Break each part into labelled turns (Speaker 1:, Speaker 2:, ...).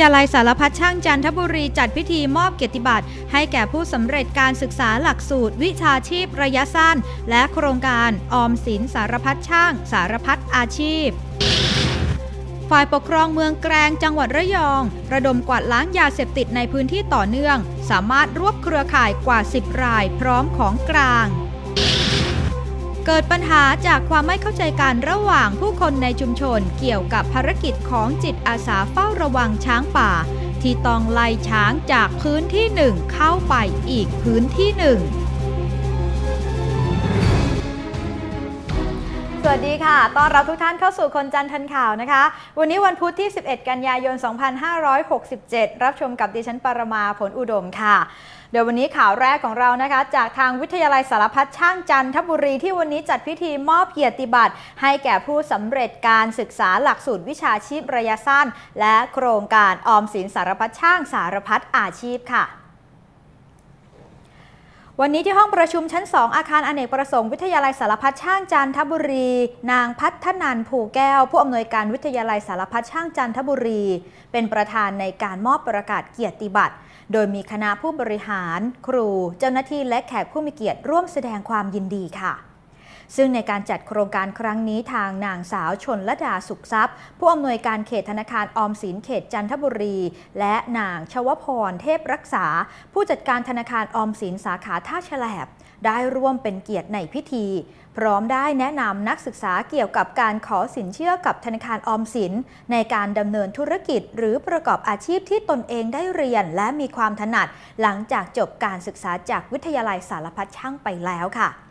Speaker 1: ยาลัยสารพัดช่างจันทบุรีจัดพิธีมอบเกียรติบัตรให้แก่ผู้สำเร็จการศึกษาหลักสูตร วิชาชีพระยะสั้น และโครงการออมสินสารพัดช่าง สารพัดอาชีพฝ่ายปกครองเมืองแกลงจังหวัดระยอง ระดมกวาดล้างยาเสพติดในพื้นที่ต่อเนื่อง สามารถรวบเครือข่ายกว่า 10 รายพร้อมของกลาง เกิดปัญหาจากความไม่เข้าใจกันระหว่างผู้คนในชุมชนเกี่ยวกับภารกิจของจิตอาสาเฝ้าระวังช้างป่า ที่ต้องไล่ช้างจากพื้นที่หนึ่งเข้าไปอีกพื้นที่หนึ่ง วัสดีค่ะ ต้อนรับทุกท่านเข้าสู่คนจันทันข่าวนะคะ วันนี้วันพุธที่ 11 กันยายน 2567 รับชมกับดิฉันปรมาผลอุดมค่ะ เดี๋ยววันนี้ข่าวแรกของเรานะคะ จากทางวิทยาลัยสารพัดช่างจันทบุรีที่วันนี้จัดพิธีมอบเกียรติบัตร ให้แก่ผู้สำเร็จการศึกษาหลักสูตรวิชาชีพระยะสั้น และโครงการออมสินสารพัดช่างสารพัดอาชีพค่ะ วันนี้ที่ห้องประชุมชั้น 2 อาคารอเนกประสงค์วิทยาลัยสารพัดช่างจันทบุรี นางพัฒนันผูแก้ว ผู้อำนวยการวิทยาลัยสารพัดช่างจันทบุรี เป็นประธานในการมอบประกาศเกียรติบัตร โดยมีคณะผู้บริหาร ครู เจ้าหน้าที่และแขกผู้มีเกียรติร่วมแสดงความยินดีค่ะ ซึ่งในการจัดโครงการครั้งนี้ทางนางสาวชนละดาสุขทรัพย์ ผู้อำนวยการเขตธนาคารออมสินเขตจันทบุรี และนางชวพรเทพรักษา ผู้จัดการธนาคารออมสินสาขาท่าฉลบได้ร่วมเป็นเกียรติในพิธี พร้อมได้แนะนำนักศึกษาเกี่ยวกับการขอสินเชื่อกับธนาคารออมสิน ในการดำเนินธุรกิจ หรือประกอบอาชีพที่ตนเองได้เรียน และมีความถนัด หลังจากจบการศึกษาจากวิทยาลัยสารพัดช่างไปแล้วค่ะ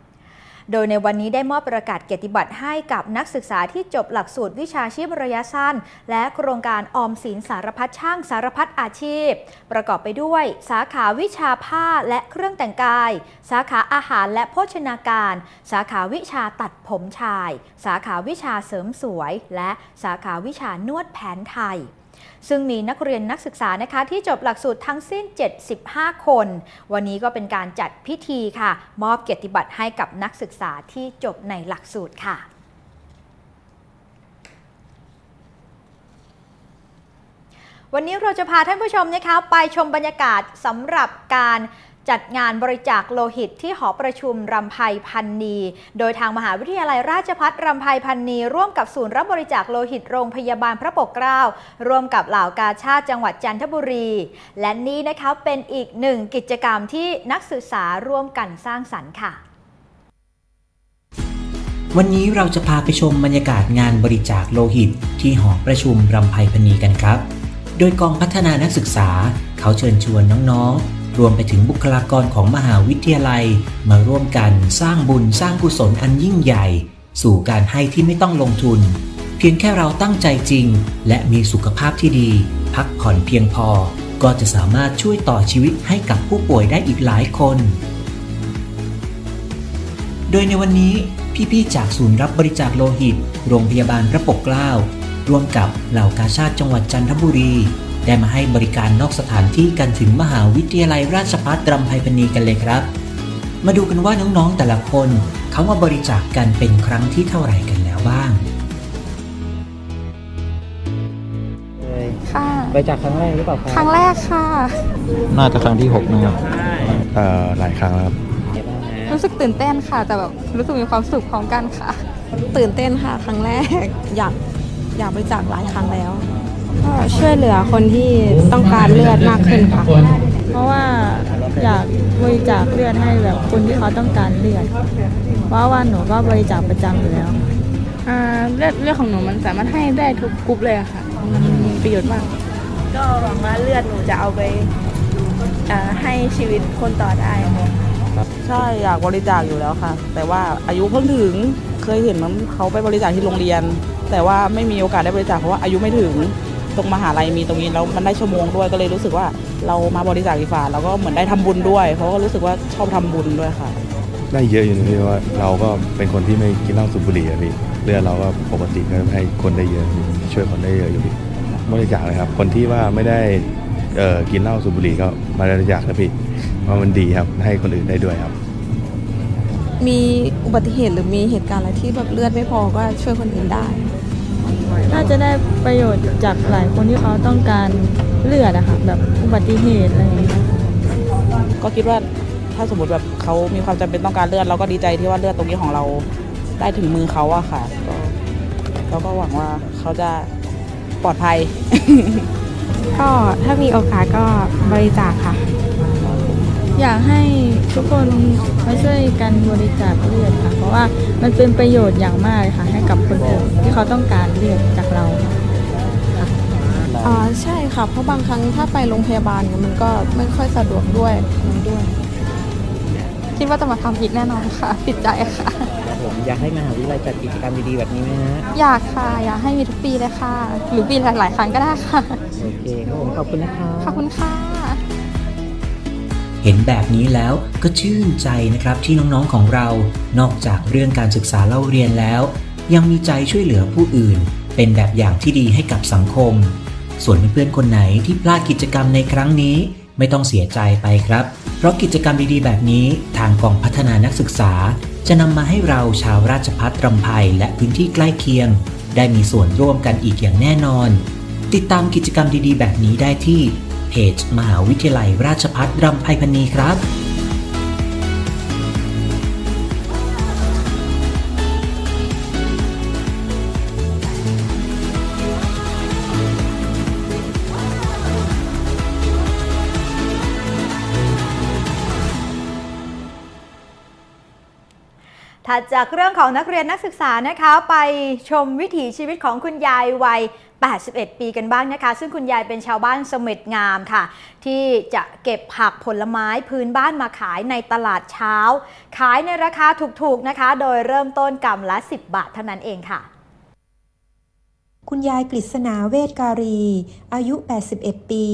Speaker 1: โดยในวันนี้ได้มอบประกาศเกียรติบัตรให้กับนักศึกษาที่จบหลักสูตรวิชาชีพระยะสั้น และโครงการออมสินสารพัดช่างสารพัดอาชีพ ประกอบไปด้วย สาขาวิชาผ้าและเครื่องแต่งกาย สาขาอาหารและโภชนาการ สาขาวิชาตัดผมชาย สาขาวิชาเสริมสวย และสาขาวิชานวดแผนไทย ซึ่งมีนักเรียนนักศึกษานะคะที่จบหลักสูตรทั้งสิ้น 75 คน วันนี้ก็เป็นการจัดพิธีค่ะ มอบเกียรติบัตรให้กับนักศึกษาที่จบในหลักสูตรค่ะวันนี้เราจะพาท่านผู้ชมนะคะไปชมบรรยากาศสำหรับการ จัดงานบริจาคโลหิตที่หอประชุมรำไพพันนี โดยทางมหาวิทยาลัยราชภัฏรำไพพันนี ร่วมกับศูนย์รับบริจาคโลหิตโรงพยาบาลพระปกเกล้า ร่วมกับเหล่ากาชาติจังหวัดจันทบุรี และนี่นะคะเป็นอีกหนึ่งกิจกรรมที่นักศึกษาร่วมกันสร้างสรรค์ค่ะ
Speaker 2: วันนี้เราจะพาไปชมบรรยากาศงานบริจาคโลหิต ที่หอประชุมรำไพพณีกันครับ โดยกองพัฒนานักศึกษาเขาเชิญชวนน้องๆ รวมไปถึงบุคลากรของมหาวิทยาลัย มาร่วมกันสร้างบุญสร้างกุศลอันยิ่งใหญ่ สู่การให้ที่ไม่ต้องลงทุน เพียงแค่เราตั้งใจจริง และมีสุขภาพที่ดี พักผ่อนเพียงพอ ก็จะสามารถช่วยต่อชีวิตให้กับผู้ป่วยได้อีกหลายคน โดยในวันนี้พี่ๆจากศูนย์รับบริจาคโลหิต โรงพยาบาลพระปกเกล้าร่วมกับเหล่ากาชาติจังหวัดจันทบุรี ได้มาให้บริการนอกสถานที่กันถึงมหาวิทยาลัยราชภัฏรำไพพณีกันเลยครับ มาดูกันว่าน้องๆแต่ละคนเขามาบริจาคกันเป็นครั้งที่เท่าไหร่กันแล้วบ้าง
Speaker 3: ค่ะ
Speaker 4: ไปจากครั้งแรกหรือเปล่าครับ
Speaker 3: ครั้งแรกค่ะ
Speaker 5: น่าจะครั้งที่6นะครับ
Speaker 6: เอ่อหลายครั้งแล้วครับ
Speaker 3: รู้สึกตื่นเต้นค่ะ แต่แบบรู้สึกมีความสุขพร้อมกันค่ะ
Speaker 7: ตื่นเต้นค่ะ ครั้งแรกอยากอยากบริจาคหลายครั้งแล้ว ก็ช่วยเหลือคนที่ต้องการเลือดมากขึ้นค่ะ
Speaker 8: เพราะว่าอยากบริจาคเลือดให้แบบคนที่เขาต้องการเลือด เพราะว่าหนูก็บริจาคประจำอยู่แล้ว
Speaker 9: อ่าเลือดเลือดของหนูมันสามารถให้ได้ทุกกรุ๊ปเลยอะค่ะมันมีประโยชน์มาก ก็หวังว่าเลือดหนูจะเอาไปอ่าให้ชีวิตคนต่อได้ค่ะ
Speaker 10: ใช่อยากบริจาคอยู่แล้วค่ะ แต่ว่าอายุเพิ่งถึงเคยเห็นมันเขาไปบริจาคที่โรงเรียน แต่ว่าไม่มีโอกาสได้บริจาคเพราะว่าอายุไม่ถึง ตรงมหาลัยมีตรงนี้แล้วมันได้ชั่วโมงด้วยก็เลยรู้สึกว่าเรามาบริจาคดีกว่าแล้วก็เหมือนได้ทำบุญด้วย เพราะก็รู้สึกว่าชอบทำบุญด้วยค่ะ
Speaker 6: ได้เยอะอยู่นะพี่ว่าเราก็เป็นคนที่ไม่กินเหล้าสูบบุหรี่อะพี่เลือดเราก็ปกติก็ให้คนได้เยอะพี่ช่วยคนได้เยอะอยู่พี่บริจาคเลยครับ คนที่ว่าไม่ได้เอ่อกินเหล้าสูบบุหรี่ก็มาบริจาคนะพี่เพราะมันดีครับให้คนอื่นได้ด้วยครับ
Speaker 7: มีอุบัติเหตุหรือมีเหตุการณ์อะไรที่แบบเลือดไม่พอก็ช่วยคนอื่นได้
Speaker 8: น่าจะได้ประโยชน์จากหลายคนที่เขาต้องการเลือดอะค่ะแบบอุบัติเหตุอะไรอย่างเงี้ย
Speaker 10: ก็คิดว่าถ้าสมมติแบบเขามีความจำเป็นต้องการเลือดเราก็ดีใจที่ว่าเลือดตรงนี้ของเราได้ถึงมือเขาอะค่ะก็เราก็หวังว่าเขาจะปลอดภัย
Speaker 7: ก็ถ้ามีโอกาสก็บริจาคค่ะ
Speaker 8: อยากให้ทุกคนมาช่วยกันบริจาคเลือดค่ะ เพราะว่ามันเป็นประโยชน์อย่างมากเลยค่ะ ให้กับคนอื่นที่เขาต้องการเลือดจากเรา
Speaker 7: อ่าใช่ค่ะ เพราะบางครั้งถ้าไปโรงพยาบาลเนี่ยมันก็ไม่ค่อยสะดวกด้วยด้วย
Speaker 3: คิดว่าจะมาทำอีกแน่นอนค่ะติดใจค่ะ
Speaker 2: ผมอยากให้มหาวิทยาลัยจัดกิจกรรมดีๆแบบนี้ไหมฮะ
Speaker 3: อยากค่ะ อยากให้มีทุกปีเลยค่ะ หรือปีหลายๆครั้งก็ได้ค่ะ
Speaker 2: โอเคครับผมขอบคุณนะครับ
Speaker 3: ขอบคุณค่ะ
Speaker 2: เห็นแบบนี้แล้วก็ชื่นใจนะครับที่น้องๆของเรา นอกจากเรื่องการศึกษาเล่าเรียนแล้ว ยังมีใจช่วยเหลือผู้อื่น เป็นแบบอย่างที่ดีให้กับสังคม ส่วนเพื่อนๆคนไหนที่พลาดกิจกรรมในครั้งนี้ ไม่ต้องเสียใจไปครับ เพราะกิจกรรมดีๆ แบบนี้ทางกองพัฒนานักศึกษา จะนำมาให้เราชาวราชพัฒรำไพและพื้นที่ใกล้เคียง ได้มีส่วนร่วมกันอีกอย่างแน่นอน ติดตามกิจกรรมดีๆ แบบนี้ได้ที่ เพจมหาวิทยาลัยราชพัฒรำไพพณีครับ
Speaker 1: ถัดจากเรื่องของนักเรียนนักศึกษานะคะ ไปชมวิถีชีวิตของคุณยายวัย 81 ปีกันบ้างนะคะ ซึ่งคุณยายเป็นชาวบ้านเสม็ดงามค่ะ ที่จะเก็บผักผลไม้พื้นบ้านมาขายในตลาดเช้า ขายในราคาถูกๆนะคะ โดยเริ่มต้นกำละ 10 บาทเท่านั้นเองค่ะ
Speaker 4: คุณยายกฤษณาเวทการี อายุ 81 ปี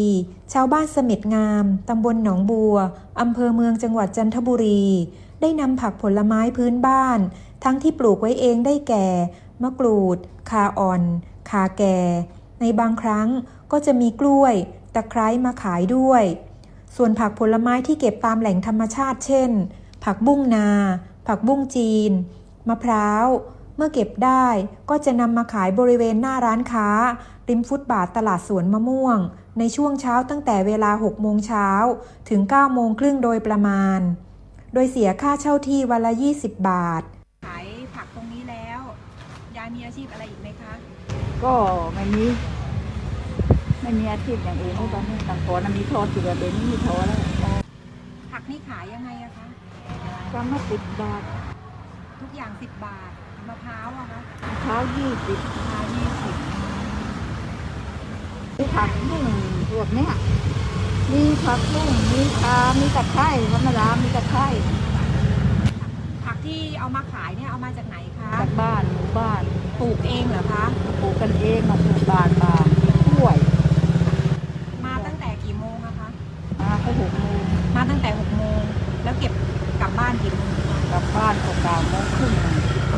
Speaker 4: ชาวบ้านเสม็ดงาม ตำบลหนองบัวอำเภอเมืองจังหวัดจันทบุรี ได้นำผักผลไม้พื้นบ้าน ทั้งที่ปลูกไว้เองได้แก่ มะกรูด คาอ่อน คาแก่ ในบางครั้งก็จะมีกล้วย ตะไคร้มาขายด้วย ส่วนผักผลไม้ที่เก็บตามแหล่งธรรมชาติเช่น ผักบุ้งนา ผักบุ้งจีน มะพร้าว เมื่อเก็บได้ก็จะนำมาขายบริเวณหน้าร้านค้า ริมฟุตบาทตลาดสวนมะม่วง ในช่วงเช้าตั้งแต่เวลา 6 โมงเช้าถึง 9 โมงครึ่งโดยประมาณ โดยเสียค่าเช่าที่วันละ 20 บาท
Speaker 11: ขายผักตรงนี้แล้ว ยายมีอาชีพอะไรอีกไหมคะ
Speaker 12: ก็ไม่มี ไม่มีอาชีพอย่างอื่นที่ตอนนี้ต่างคนมีโทษอยู่แบบนี้มีโทษแล้ว
Speaker 11: ผักนี่ขายยังไงอะคะ
Speaker 12: กำละสิบบาท
Speaker 11: ทุกอย่าง10บาท มะพร้าวอะคะ
Speaker 12: เช้ายี่สิบ
Speaker 11: มะพร้าวยี่สิบ
Speaker 12: มีผักบุ้งพวกเนี้ยมีผักบุ้งมีคามีตะไคร้ธรรมดามีตะไคร้
Speaker 11: ผักที่เอามาขายเนี่ยเอามาจากไหน คะ
Speaker 12: จากบ้านหมู่บ้าน
Speaker 11: ปลูกเองเหรอคะ
Speaker 12: ปลูกกันเองมาปลูกบ้านบ้านกล้วย
Speaker 11: มาตั้งแต่กี่โมงอะคะ
Speaker 12: มาก็หกโมง
Speaker 11: มาตั้งแต่6โมงแล้วเก็บกลับบ้านกี่โมงคะ
Speaker 12: กลับบ้านก็เก้าโมงครึ่ง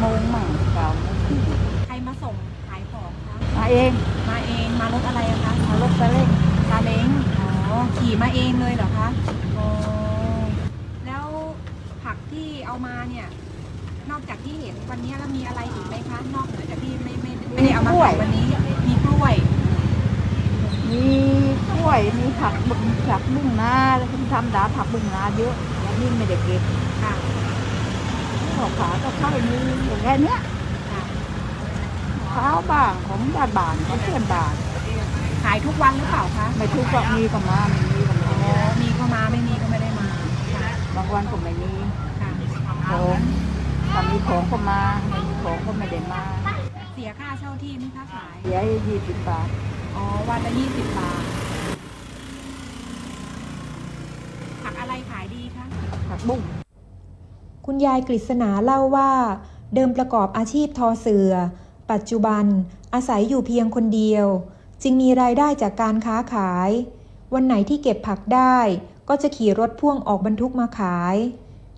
Speaker 12: โมงมั่งเก้าโมงครึ่ง
Speaker 11: ใครมาส่งขายของคะ
Speaker 12: มาเอง
Speaker 11: มาเองมารถอะไรอะคะ
Speaker 12: มารถซาเล้ง
Speaker 11: ซาเล้งอ๋อขี่มาเองเลยเหรอคะอ๋อแล้วผักที่เอามาเนี่ย นอกจากที่เห็นวันนี้แล้วมีอะไรอีกไหมคะ นอกเหนือจากที่ไม่ไม่ไม่ได้เอามาขายวันนี้ มีกล้วย
Speaker 12: มีกล้วย มีผักบุ้งผักบุ้งนาแล้วคุณทำดาผักบุ้งนาเยอะแล้วนี่ไม่ได้เก็บ
Speaker 11: ค่ะ
Speaker 12: ขอขาก็เข้ามีอย่างแค่เนี้ย
Speaker 11: ค่ะ
Speaker 12: ข้าวบ้างของบ้านบ้านของเพื่อนบ้าน
Speaker 11: ขายทุกวันหรือเปล่าคะ
Speaker 12: ไม่ทุกก็มีก็มาไม่มีก็ไม่
Speaker 11: อ๋
Speaker 12: มี
Speaker 11: อมีก็มาไม่มีก็ไม่ได้มา ค่ะ
Speaker 12: บางวันก็ไม่มี
Speaker 11: ค่ะ
Speaker 12: ของ ถ้ามีของก็มาไม่มีของก็ไม่ได้มา
Speaker 11: เสียค่าเช่าที่ไหมคะขาย
Speaker 12: เสียยี่สิบบาท
Speaker 11: อ๋อ วันละยี่สิบบาท ผักอะไรขายดีคะ
Speaker 12: ผักบุ้ง
Speaker 4: คุณยายกฤษณาเล่าว่า เดิมประกอบอาชีพทอเสือ ปัจจุบันอาศัยอยู่เพียงคนเดียว จึงมีรายได้จากการค้าขาย วันไหนที่เก็บผักได้ ก็จะขี่รถพ่วงออกบรรทุกมาขาย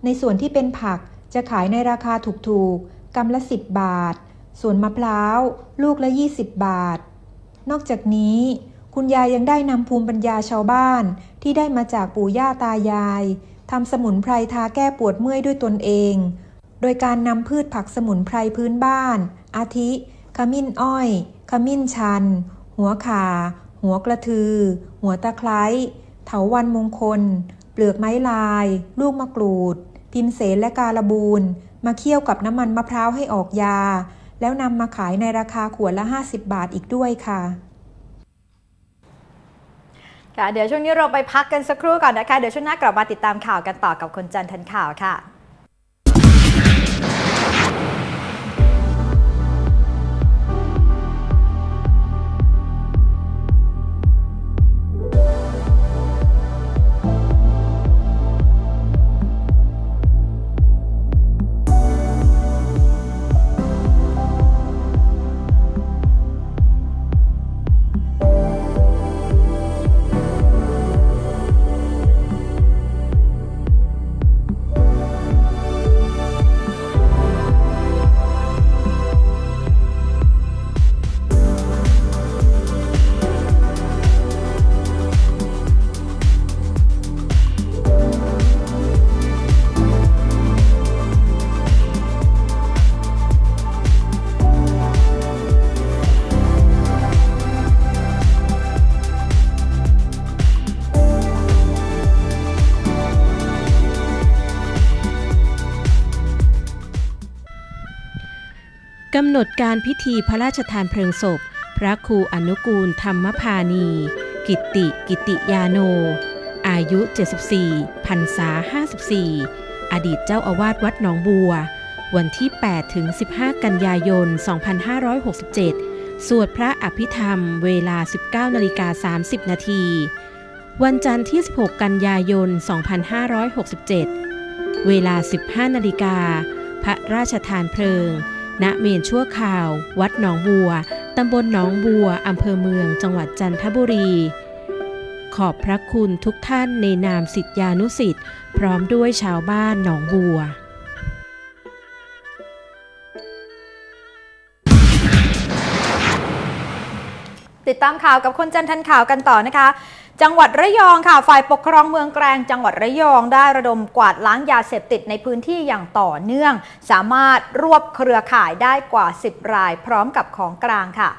Speaker 4: ในส่วนที่เป็นผัก จะขายในราคาถูกๆกำละ 10 บาท ส่วนมะพร้าว ลูกละ 20 บาท นอกจากนี้ คุณยายยังได้นำภูมิปัญญาชาวบ้าน ที่ได้มาจากปู่ย่าตายายทำสมุนไพรทาแก้ปวดเมื่อยด้วยตนเอง โดยการนำพืชผักสมุนไพรพื้นบ้าน อาทิ ขมิ้นอ้อย ขมิ้นชัน หัวข่าหัวกระทือ หัวตะไคร้เถาวันมงคล เปลือกไม้ลาย ลูกมะกรูด พิมเสนและการบูนมาเคี่ยวกับน้ำมันมะพร้าวให้ออกยา แล้วนำมาขายในราคาขวดละ 50 บาทอีกด้วยค่ะ
Speaker 1: ค่ะเดี๋ยวช่วงนี้เราไปพักกันสักครู่ก่อนนะคะ เดี๋ยวช่วงหน้ากลับมาติดตามข่าวกันต่อกับคนจันทร์ทันข่าวค่ะำ
Speaker 13: หนดการพิธีพระราชทานเพลิงศพ พระครูอนุกูลธรรมพานี กิตติกิติยาโน อายุ 74พรรษา 54 อดีตเจ้าอาวาสวัดหนองบัว วันที่ 8 ถึง 15 กันยายน 2567 สวดพระอภิธรรมเวลา 19นาฬิกา30 นาทีวันจันทร์ที่ 16 กันยายน 2567 เวลา 15 นาฬิกา พระราชทานเพลิง ณเมนชั่วคราว วัดหนองบัว ตำบลหนองบัว อำเภอเมือง จังหวัดจันทบุรี ขอบพระคุณทุกท่านในนามสิทธิานุสิทธิ์พร้อมด้วยชาวบ้านหนองบัว
Speaker 1: ติดตามข่าวกับคนจันทันข่าวกันต่อนะคะจังหวัดระยองค่ะ ฝ่ายปกครองเมืองแกลงจังหวัดระยองได้ระดมกวาดล้างยาเสพติดในพื้นที่อย่างต่อเนื่อง สามารถรวบเครือข่ายได้กว่า 10 รายพร้อมกับของกลางค่ะ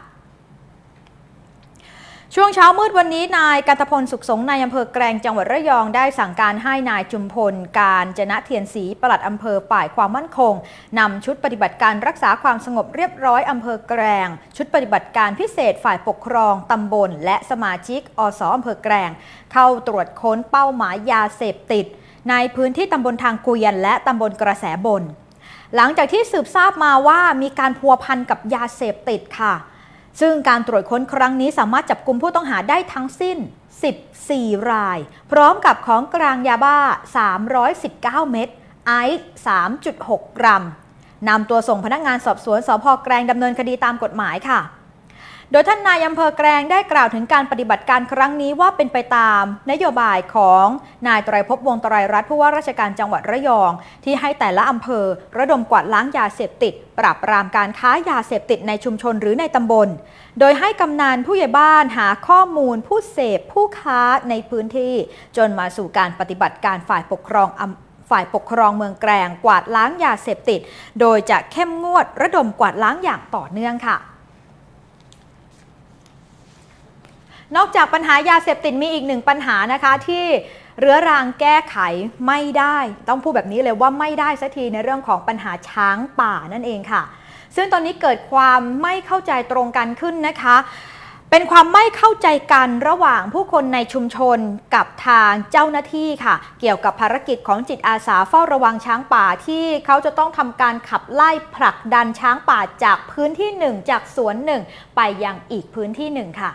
Speaker 1: ช่วงเช้ามืดวันนี้นายกันตพลสุขสงนายอำเภอแกลงจังหวัดระยองได้สั่งการให้นายจุมพลการจนะเทียนศรีปลัดอำเภอฝ่ายความมั่นคงนำชุดปฏิบัติการรักษาความสงบเรียบร้อยอำเภอแกลงชุดปฏิบัติการพิเศษฝ่ายปกครองตำบล และสมาชิกอสอำเภอแกลงเข้าตรวจค้นเป้าหมายยาเสพติด ในพื้นที่ตำบลทางกุยันและตำบลกระแสบน หลังจากที่สืบทราบมาว่ามีการพัวพันกับยาเสพติดค่ะ ซึ่งการตรวจค้นครั้งนี้สามารถจับกลุ่มผู้ต้องหาได้ทั้งสิ้น 14 ราย พร้อมกับของกลางยาบ้า 319 เม็ด ไอซ์ 3.6 กรัมนำตัวส่งพนักงานสอบสวนสพแกลงดำเนินคดีตามกฎหมายค่ะ โดยท่านนายอำเภอแกลงได้กล่าวถึงการปฏิบัติการครั้งนี้ว่าเป็นไปตาม นโยบายของนายตรภพบวงศ์ไตรรัตน์ผู้ว่าราชการจังหวัดระยอง ที่ให้แต่ละอำเภอ ระดมกวาดล้างยาเสพติด ปราบปรามการค้ายาเสพติดในชุมชนหรือในตำบล โดยให้กำนันผู้ใหญ่บ้านหาข้อมูลผู้เสพผู้ค้าในพื้นที่ จนมาสู่การปฏิบัติการฝ่ายปกครองฝ่ายปกครองเมืองแกลงกวาดล้างยาเสพติด โดยจะเข้มงวดระดมกวาดล้างอย่างต่อเนื่องค่ะ นอกจากปัญหายาเสพติดมีอีกหนึ่งปัญหานะคะที่เรื้อรังแก้ไขไม่ได้ ต้องพูดแบบนี้เลยว่าไม่ได้สักทีในเรื่องของปัญหาช้างป่านั่นเองค่ะ ซึ่งตอนนี้เกิดความไม่เข้าใจตรงกันขึ้นนะคะ เป็นความไม่เข้าใจกันระหว่างผู้คนในชุมชนกับทางเจ้าหน้าที่ค่ะ เกี่ยวกับภารกิจของจิตอาสาเฝ้าระวังช้างป่าที่เขาจะต้องทำการขับไล่ผลักดันช้างป่าจากพื้นที่หนึ่งจากสวนหนึ่งไปยังอีกพื้นที่หนึ่งค่ะ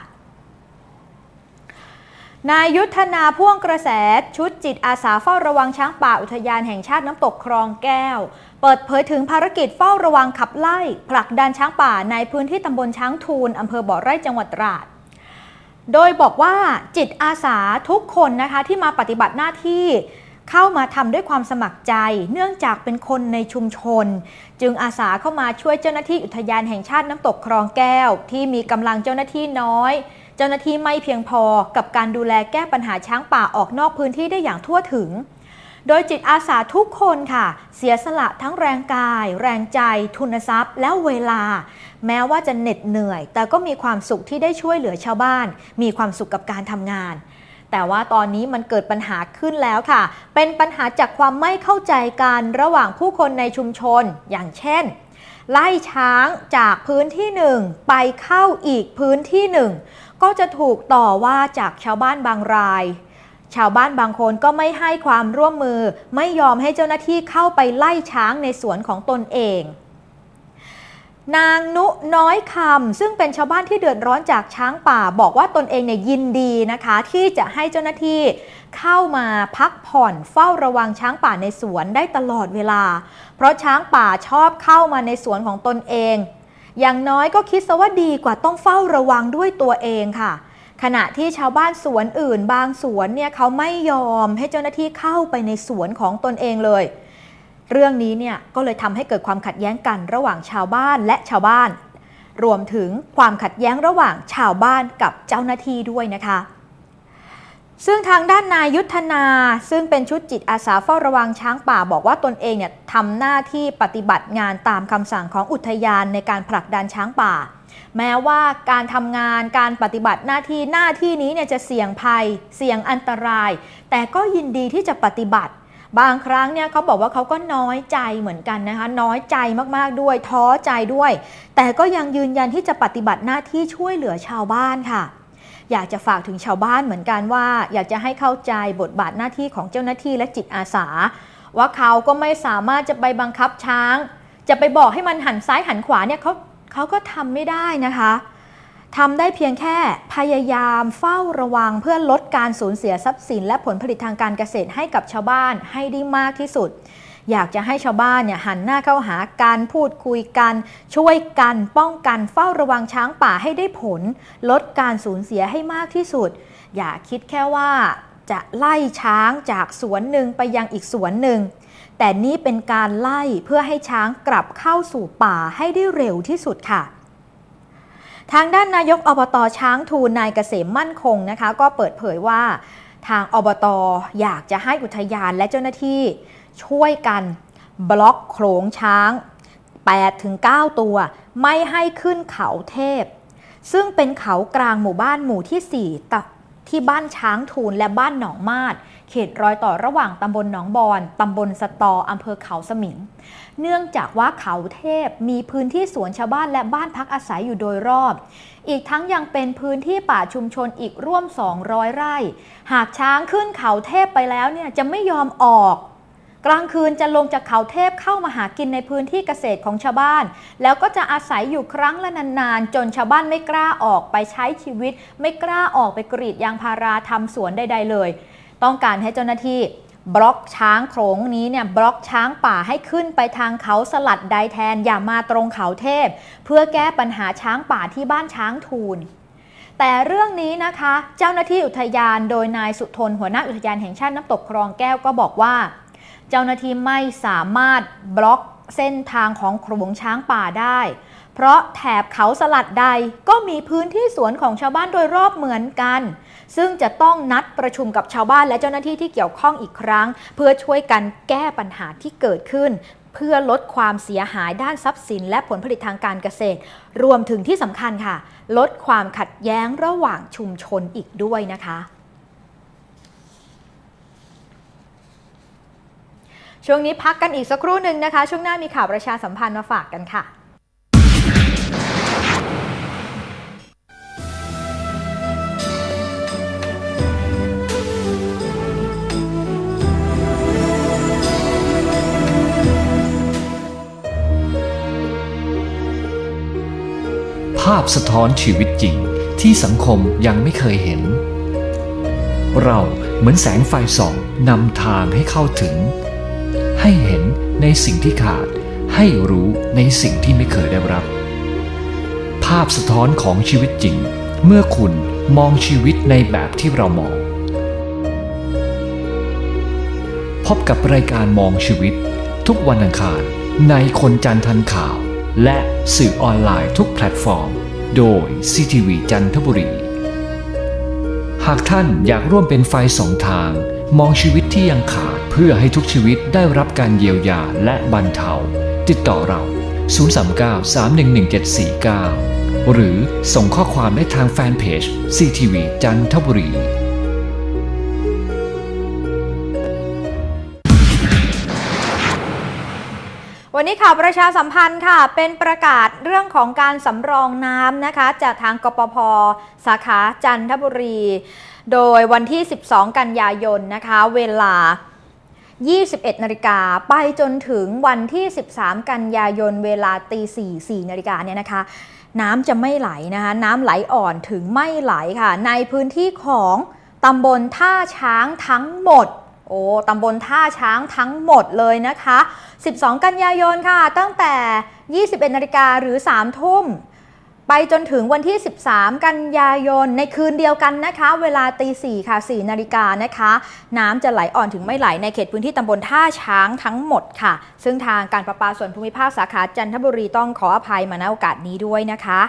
Speaker 1: นายยุทธนาพ่วงกระแสชุดจิตอาสาเฝ้าระวังช้างป่าอุทยานแห่งชาติน้ำตกคลองแก้ว เปิดเผยถึงภารกิจเฝ้าระวังขับไล่ ผลักดันช้างป่าในพื้นที่ตำบลช้างทูลอำเภอบ่อไร่จังหวัดตราด โดยบอกว่าจิตอาสาทุกคนนะคะที่มาปฏิบัติหน้าที่เข้ามาทำด้วยความสมัครใจ เนื่องจากเป็นคนในชุมชน จึงอาสาเข้ามาช่วยเจ้าหน้าที่อุทยานแห่งชาติน้ำตกคลองแก้ว ที่มีกำลังเจ้าหน้าที่น้อย เจ้าหน้าที่ไม่เพียงพอกับการดูแลแก้ปัญหาช้างป่าออกนอกพื้นที่ได้อย่างทั่วถึง โดยจิตอาสาทุกคนค่ะ เสียสละทั้งแรงกาย แรงใจ ทุนทรัพย์ และเวลา แม้ว่าจะเหน็ดเหนื่อย แต่ก็มีความสุขที่ได้ช่วยเหลือชาวบ้าน มีความสุขกับการทำงานแต่ว่าตอนนี้มันเกิดปัญหาขึ้นแล้วค่ะ เป็นปัญหาจากความไม่เข้าใจกันระหว่างผู้คนในชุมชน อย่างเช่น ไล่ช้างจากพื้นที่หนึ่งไปเข้าอีกพื้นที่หนึ่ง ก็จะถูกต่อว่าจากชาวบ้านบางราย ชาวบ้านบางคนก็ไม่ให้ความร่วมมือ ไม่ยอมให้เจ้าหน้าที่เข้าไปไล่ช้างในสวนของตนเองนางนุน้อยคำซึ่งเป็นชาวบ้านที่เดือดร้อนจากช้างป่า บอกว่าตนเองเนี่ยยินดีนะคะ ที่จะให้เจ้าหน้าที่เข้ามาพักผ่อนเฝ้าระวังช้างป่าในสวนได้ตลอดเวลา เพราะช้างป่าชอบเข้ามาในสวนของตนเอง อย่างน้อยก็คิดซะว่าดีกว่าต้องเฝ้าระวังด้วยตัวเองค่ะ ขณะที่ชาวบ้านสวนอื่น บางสวนเนี่ยเขาไม่ยอมให้เจ้าหน้าที่เข้าไปในสวนของตนเองเลย เรื่องนี้เนี่ยก็เลยทำให้เกิดความขัดแย้งกันระหว่างชาวบ้านและชาวบ้าน รวมถึงความขัดแย้งระหว่างชาวบ้านกับเจ้าหน้าที่ด้วยนะคะ ซึ่งทางด้านนายยุทธนา ซึ่งเป็นชุดจิตอาสาเฝ้าระวังช้างป่าบอกว่าตนเองเนี่ยทำหน้าที่ปฏิบัติงานตามคำสั่งของอุทยานในการผลักดันช้างป่า แม้ว่าการทำงานการปฏิบัติหน้าที่หน้าที่นี้เนี่ยจะเสี่ยงภัย เสี่ยงอันตราย แต่ก็ยินดีที่จะปฏิบัติ บางครั้งเนี่ยเขาบอกว่าเขาก็น้อยใจเหมือนกันนะคะ น้อยใจมากๆด้วยท้อใจด้วย แต่ก็ยังยืนยันที่จะปฏิบัติหน้าที่ช่วยเหลือชาวบ้านค่ะ อยากจะฝากถึงชาวบ้านเหมือนกันว่า อยากจะให้เข้าใจบทบาทหน้าที่ของเจ้าหน้าที่และจิตอาสา ว่าเขาก็ไม่สามารถจะไปบังคับช้าง จะไปบอกให้มันหันซ้ายหันขวาเนี่ยเขาเขาก็ทำไม่ได้นะคะทำได้เพียงแค่พยายามเฝ้าระวังเพื่อลดการสูญเสียทรัพย์สิน และผลผลิตทางการเกษตรให้กับชาวบ้านให้ได้มากที่สุด อยากจะให้ชาวบ้านเนี่ยหันหน้าเข้าหาการพูดคุยกัน ช่วยกันป้องกันเฝ้าระวังช้างป่าให้ได้ผล ลดการสูญเสียให้มากที่สุด อย่าคิดแค่ว่าจะไล่ช้างจากสวนหนึ่งไปยังอีกสวนหนึ่ง แต่นี่เป็นการไล่เพื่อให้ช้างกลับเข้าสู่ป่าให้ได้เร็วที่สุดค่ะทางด้านนายกอบตช้างทูนนายเกษมมั่นคงนะคะ ก็เปิดเผยว่า ทางอบตอยากจะให้อุทยานและเจ้าหน้าที่ช่วยกันบล็อกโขลงช้าง 8-9 ตัว ไม่ให้ขึ้นเขาเทพ ซึ่งเป็นเขากลางหมู่บ้านหมู่ที่ 4 ที่บ้านช้างทูนและบ้านหนองมาด เขตรอยต่อระหว่างตำบลหนองบอนตำบลสตออำเภอเขาสมิง เนื่องจากว่าเขาเทพมีพื้นที่สวนชาวบ้านและบ้านพักอาศัยอยู่โดยรอบ อีกทั้งยังเป็นพื้นที่ป่าชุมชนอีกร่วม 200 ไร่ หากช้างขึ้นเขาเทพไปแล้วเนี่ยจะไม่ยอมออกกลางคืนจะลงจากเขาเทพเข้ามาหากินในพื้นที่เกษตรของชาวบ้าน แล้วก็จะอาศัยอยู่ครั้งละนานๆ จนชาวบ้านไม่กล้าออกไปใช้ชีวิต ไม่กล้าออกไปกรีดยางพาราทำสวนใด ๆ เลย ต้องการให้เจ้าหน้าที่บล็อกช้างโขลงนี้เนี่ยบล็อกช้างป่าให้ขึ้นไปทางเขาสลัดใดแทนอย่ามาตรงเขาเทพ เพื่อแก้ปัญหาช้างป่าที่บ้านช้างทูลแต่เรื่องนี้นะคะ เจ้าหน้าที่อุทยานโดยนายสุทนหัวหน้าอุทยานแห่งชาติน้ำตกคลองแก้วก็บอกว่า เจ้าหน้าที่ไม่สามารถบล็อกเส้นทางของโขลงช้างป่าได้ เพราะแถบเขาสลัดใดก็มีพื้นที่สวนของชาวบ้านโดยรอบเหมือนกัน ซึ่งจะต้องนัดประชุมกับชาวบ้านและเจ้าหน้าที่ที่เกี่ยวข้องอีกครั้ง เพื่อช่วยกันแก้ปัญหาที่เกิดขึ้น เพื่อลดความเสียหายด้านทรัพย์สิน และผลผลิตทางการเกษตร รวมถึงที่สำคัญค่ะ ลดความขัดแย้งระหว่างชุมชนอีกด้วยนะคะช่วงนี้พักกันอีกสักครู่หนึ่งนะคะ ช่วงหน้ามีข่าวประชาสัมพันธ์มาฝากกันค่ะา
Speaker 14: พสะท้อนชีวิตจริงที่สังคมยังไม่เคยเห็น เราเหมือนแสงไฟส่องนำทางให้เข้าถึง ให้เห็นในสิ่งที่ขาด ให้รู้ในสิ่งที่ไม่เคยได้รับ ภาพสะท้อนของชีวิตจริง เมื่อคุณมองชีวิตในแบบที่เรามอง พบกับรายการมองชีวิต ทุกวันอังคารในคนจันทันข่าว และสื่อออนไลน์ทุกแพลตฟอร์ม โดย CTV จันทบุรี หากท่านอยากร่วมเป็นไฟสองทาง มองชีวิตที่ยังขาดเพื่อให้ทุกชีวิตได้รับการเยียวยาและบรรเทา ติดต่อเรา 039-311-749 หรือส่งข้อความได้ทางแฟนเพจ CTV จันทบุรี
Speaker 1: วันนี้ข่าวประชาสัมพันธ์ค่ะ เป็นประกาศเรื่องของการสำรองน้ำนะคะ จากทางกปพสาขาจันทบุรี โดยวันที่ 12 กันยายนนะคะ เวลา 21 นาฬิกาไปจนถึงวันที่ 13 กันยายนเวลาตี4 4นาฬิกาเนี่ยนะคะน้ำจะไม่ไหลนะคะ น้ำไหลอ่อนถึงไม่ไหลค่ะ ในพื้นที่ของตำบลท่าช้างทั้งหมด โอ้ตำบลท่าช้างทั้งหมดเลยนะคะ 12 กันยายนค่ะ ตั้งแต่ 21นาฬิกาหรือ 3 ทุ่ม ไปจนถึงวันที่ 13 กันยายน ในคืนเดียวกันนะคะ เวลาตี4ค่ะ4นาฬิกานะคะ น้ำจะไหลอ่อนถึงไม่ไหลในเขตพื้นที่ตำบลท่าช้างทั้งหมดค่ะ ซึ่งทางการประปาส่วนภูมิภาคสาขาจันทบุรีต้องขออภัยมาณโอกาสนี้ด้วยนะคะ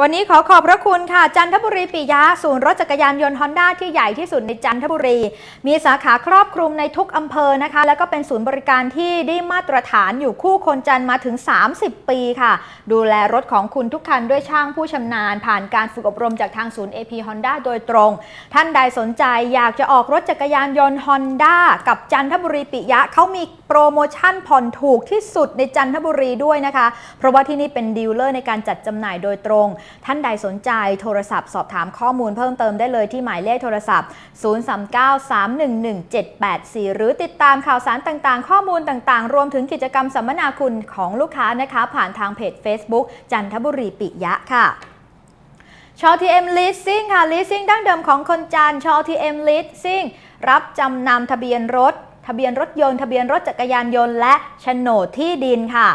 Speaker 1: วันนี้ขอขอบพระคุณค่ะ จันทบุรีปิยะศูนย์รถจักรยานยนต์ฮอนด้าที่ใหญ่ที่สุดในจันทบุรี มีสาขาครอบคลุมในทุกอำเภอนะคะ แล้วก็เป็นศูนย์บริการที่ได้มาตรฐานอยู่คู่คนจันมาถึง 30 ปีค่ะ ดูแลรถของคุณทุกคันด้วยช่างผู้ชำนาญ ผ่านการฝึกอบรมจากทางศูนย์ AP Honda โดยตรง ท่านใดสนใจอยากจะออกรถจักรยานยนต์ Honda กับจันทบุรีปิยะเขามีโปรโมชั่นผ่อนถูกที่สุดในจันทบุรีด้วยนะคะ เพราะว่าที่นี่เป็นดีลเลอร์ในการจัดจำหน่ายโดยตรง ท่านใดสนใจโทรศัพท์สอบถามข้อมูลเพิ่มเติมได้เลยที่หมายเลขโทรศัพท์ 039-311-784 หรือติดตามข่าวสารต่างๆ ข้อมูลต่างๆ รวมถึงกิจกรรมสัมมนาคุณของลูกค้านะคะ ผ่านทางเพจ Facebook จันทบุรีปิยะค่ะชอ TM Leasing ค่ะ Leasing ดั้งเดิมของคนจันชอทร์ชอ TM Leasing รับจำนำทะเบียนรถ ทะเบียนรถยนต์ ทะเบียนรถจักรยานยนต์และโฉนดที่ดินค่ะ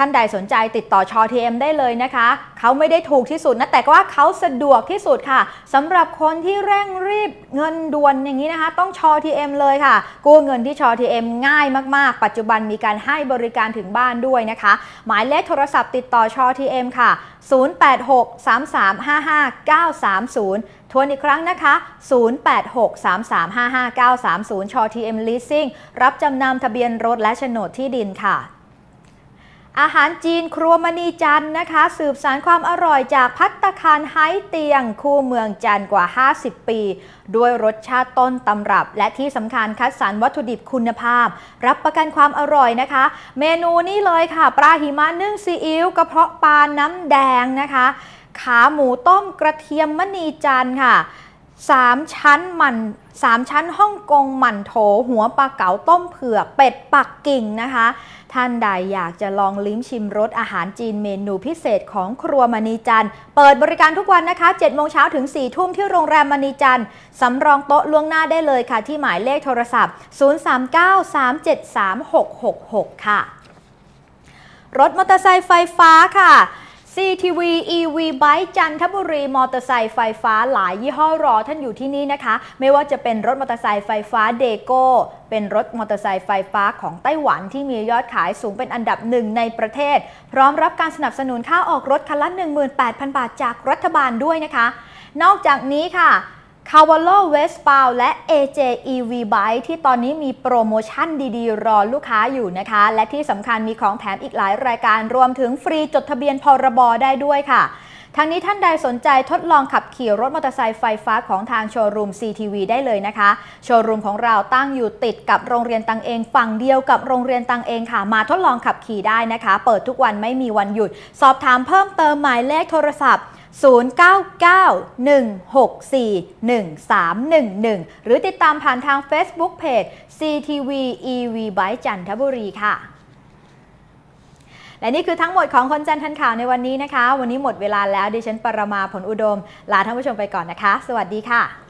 Speaker 1: ท่านใดสนใจติดต่อชอ TM ได้เลยนะคะ เขาไม่ได้ถูกที่สุดนะ แต่ว่าเขาสะดวกที่สุดค่ะสำหรับคนที่เร่งรีบเงินด่วนอย่างนี้นะคะ ต้องชอ TM เลยค่ะ กู้เงินที่ชอ TM ง่ายมากๆ ปัจจุบันมีการให้บริการถึงบ้านด้วยนะคะ หมายเลขโทรศัพท์ติดต่อชอ TM ค่ะ 086-3355-930 ทวนอีกครั้งนะคะ 086-3355-930 ชอ TM Leasing รับจำนำทะเบียนรถและโฉนดที่ดินค่ะ อาหารจีนครัวมณีจันนะคะ สืบสารความอร่อยจากพัตตาคารไฮเตียง คู่เมืองจันกว่า 50 ปี ด้วยรสชาติต้นตำรับ และที่สำคัญคัดสรรวัตถุดิบคุณภาพ รับประกันความอร่อยนะคะ เมนูนี้เลยค่ะ ปลาหิมะนึ่งซีอิ๊วกระเพาะปลาน้ำแดงนะคะ ขาหมูต้มกระเทียมมณีจันทร์ค่ะสามชั้นมันสามชั้นฮ่องกงหมั่นโถ หัวปลาเก๋าต้มเผือก เป็ดปักกิ่งนะคะ ท่านใดอยากจะลองลิ้มชิมรสอาหารจีนเมนูพิเศษของครัวมณีจันทร์เปิดบริการทุกวันนะคะ7โมงเช้าถึง 4 ทุ่มที่โรงแรมมณีจันทร์สำรองโต๊ะล่วงหน้าได้เลยค่ะ ที่หมายเลขโทรศัพท์ 039-373-666 ค่ะ รถมอเตอร์ไซค์ไฟฟ้าค่ะ CTV EV Bike จันทบุรีมอเตอร์ไซค์ไฟฟ้าหลายยี่ห้อรอท่านอยู่ที่นี่นะคะ ไม่ว่าจะเป็นรถมอเตอร์ไซค์ไฟฟ้าเดโกเป็นรถมอเตอร์ไซค์ไฟฟ้าของไต้หวันที่มียอดขายสูงเป็นอันดับหนึ่งในประเทศ พร้อมรับการสนับสนุนค่าออกรถคันละ 18,000 บาทจากรัฐบาลด้วยนะคะ นอกจากนี้ค่ะ c a v a l o Westbound และ AJ EV Bike ที่ตอนนี้มีโปรโมชั่นดีๆ รอลูกค้าอยู่นะคะ และที่สำคัญมีของแถมอีกหลายรายการรวมถึงฟรีจดทะเบียนพรบได้ด้วยค่ะทางนี้ท่านใดสนใจทดลองขับขี่รถมอเตอร์ไซค์ไฟฟ้าของทางโชว์รูม CTV ได้เลยนะคะ โชว์รูมของเราตั้งอยู่ติดกับโรงเรียนตังเอง ฝั่งเดียวกับโรงเรียนตังเองค่ะ มาทดลองขับขี่ได้นะคะ เปิดทุกวันไม่มีวันหยุด สอบถามเพิ่มเติมหมายเลขโทรศัพท์ 0991641311 หรือติดตามผ่านทาง Facebook Page CTV EV by จันทบุรีค่ะและนี่คือทั้งหมดของคนจันทันข่าวในวันนี้นะคะ วันนี้หมดเวลาแล้วดิฉันปรมาผลอุดม ลาท่านผู้ชมไปก่อนนะคะ สวัสดีค่ะ